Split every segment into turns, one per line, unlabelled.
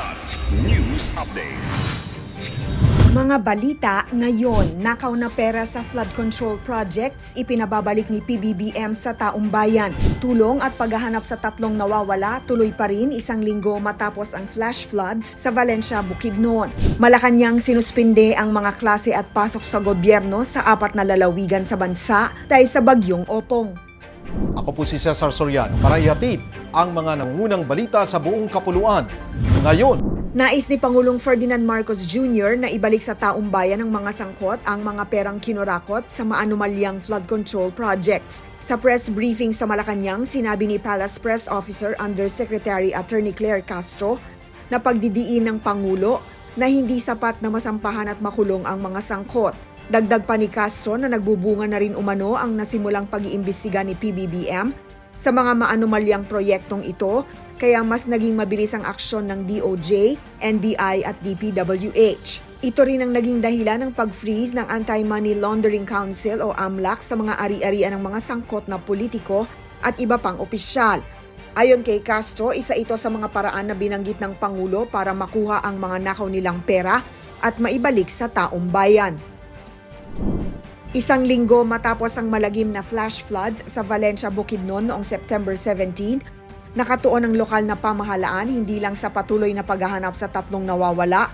Kilat News Updates.
Mga balita ngayon, nakaw na pera sa flood control projects ipinababalik ni PBBM sa taong bayan. Tulong at paghahanap sa tatlong nawawala tuloy pa rin isang linggo matapos ang flash floods sa Valencia, Bukidnon. Malacanang sinuspinde ang mga klase at pasok sa gobyerno sa apat na lalawigan sa bansa dahil sa bagyong Opong.
Ako po si Cesar Soriano para ihatid ang mga nangungunang balita sa buong kapuluan. Ngayon,
Nais ni Pangulong Ferdinand Marcos Jr. na ibalik sa taong bayan ng mga sangkot ang mga perang kinurakot sa maanumalyang flood control projects. Sa press briefing sa Malacanang, sinabi ni Palace Press Officer Undersecretary Attorney Claire Castro na pagdidiin ng Pangulo na hindi sapat na masampahan at makulong ang mga sangkot. Dagdag pa ni Castro na nagbubunga na rin umano ang nasimulang pag-iimbestiga ni PBBM sa mga maanumalyang proyektong ito, kaya mas naging mabilis ang aksyon ng DOJ, NBI at DPWH. Ito rin ang naging dahilan ng pag-freeze ng Anti-Money Laundering Council o AMLAC sa mga ari-arian ng mga sangkot na politiko at iba pang opisyal. Ayon kay Castro, isa ito sa mga paraan na binanggit ng Pangulo para makuha ang mga nakaw nilang pera at maibalik sa taong bayan. Isang linggo matapos ang malagim na flash floods sa Valencia, Bukidnon noong September 17, nakatuon ang lokal na pamahalaan hindi lang sa patuloy na paghahanap sa tatlong nawawala,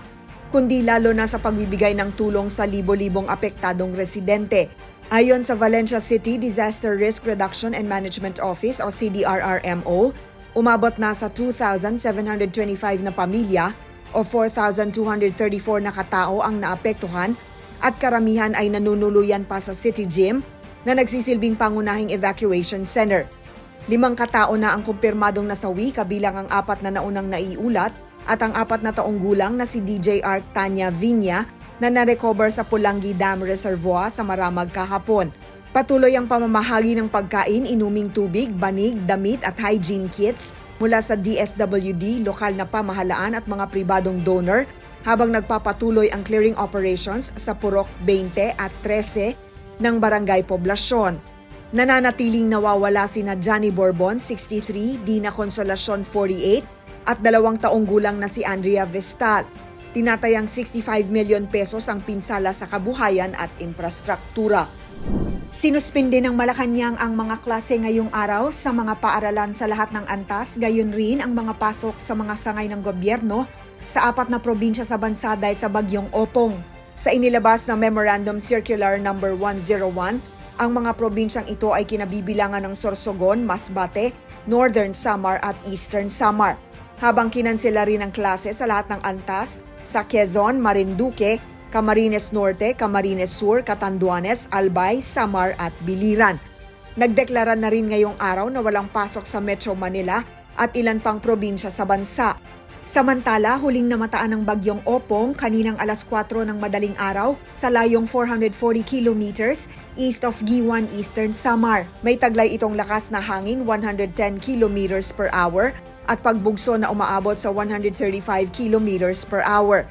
kundi lalo na sa pagbibigay ng tulong sa libo-libong apektadong residente. Ayon sa Valencia City Disaster Risk Reduction and Management Office o CDRRMO, umabot na sa 2,725 na pamilya o 4,234 na katao ang naapektuhan at karamihan ay nanunuluyan pa sa City Gym na nagsisilbing pangunahing evacuation center. Limang katao na ang kumpirmadong nasawi kabilang ang apat na naunang naiulat at ang apat na taong gulang na si DJ Art Tanya Vinya na narecover sa Pulangi Dam Reservoir sa Maramag kahapon. Patuloy ang pamamahagi ng pagkain, inuming tubig, banig, damit at hygiene kits mula sa DSWD, lokal na pamahalaan at mga pribadong donor habang nagpapatuloy ang clearing operations sa Purok 20 at 13 ng Barangay Poblasyon. Nananatiling nawawala sina Johnny Bourbon, 63, Dina Consolacion, 48, at dalawang taong gulang na si Andrea Vestal. Tinatayang 65 milyon pesos ang pinsala sa kabuhayan at infrastruktura. Sinuspinde ng Malacanang ang mga klase ngayong araw sa mga paaralan sa lahat ng antas, gayon rin ang mga pasok sa mga sangay ng gobyerno sa apat na probinsya sa bansa dahil sa bagyong Opong. Sa inilabas na Memorandum Circular No. 101, ang mga probinsyang ito ay kinabibilangan ng Sorsogon, Masbate, Northern Samar at Eastern Samar. Habang kinansela rin ang klase sa lahat ng antas sa Quezon, Marinduque, Camarines Norte, Camarines Sur, Catanduanes, Albay, Samar at Biliran. Nagdeklara na rin ngayong araw na walang pasok sa Metro Manila at ilan pang probinsya sa bansa. Samantala, huling namataan ng bagyong Opong kaninang alas 4 ng madaling araw sa layong 440 kilometers east of Giwan, Eastern Samar. May taglay itong lakas na hangin 110 kilometers per hour at pagbugso na umaabot sa 135 kilometers per hour.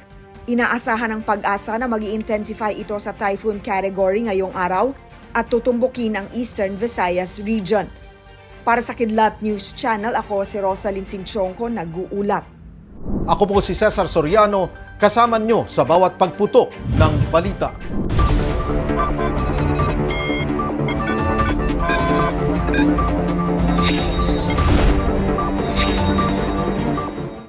Inaasahan ng pag-asa na mag intensify ito sa typhoon category ngayong araw at tutumbukin ang Eastern Visayas region. Para sa Kidlat News Channel, ako si Rosalyn Sinchonko, nag-uulat.
ako po si Cesar Soriano, kasama nyo sa bawat pagputok ng balita.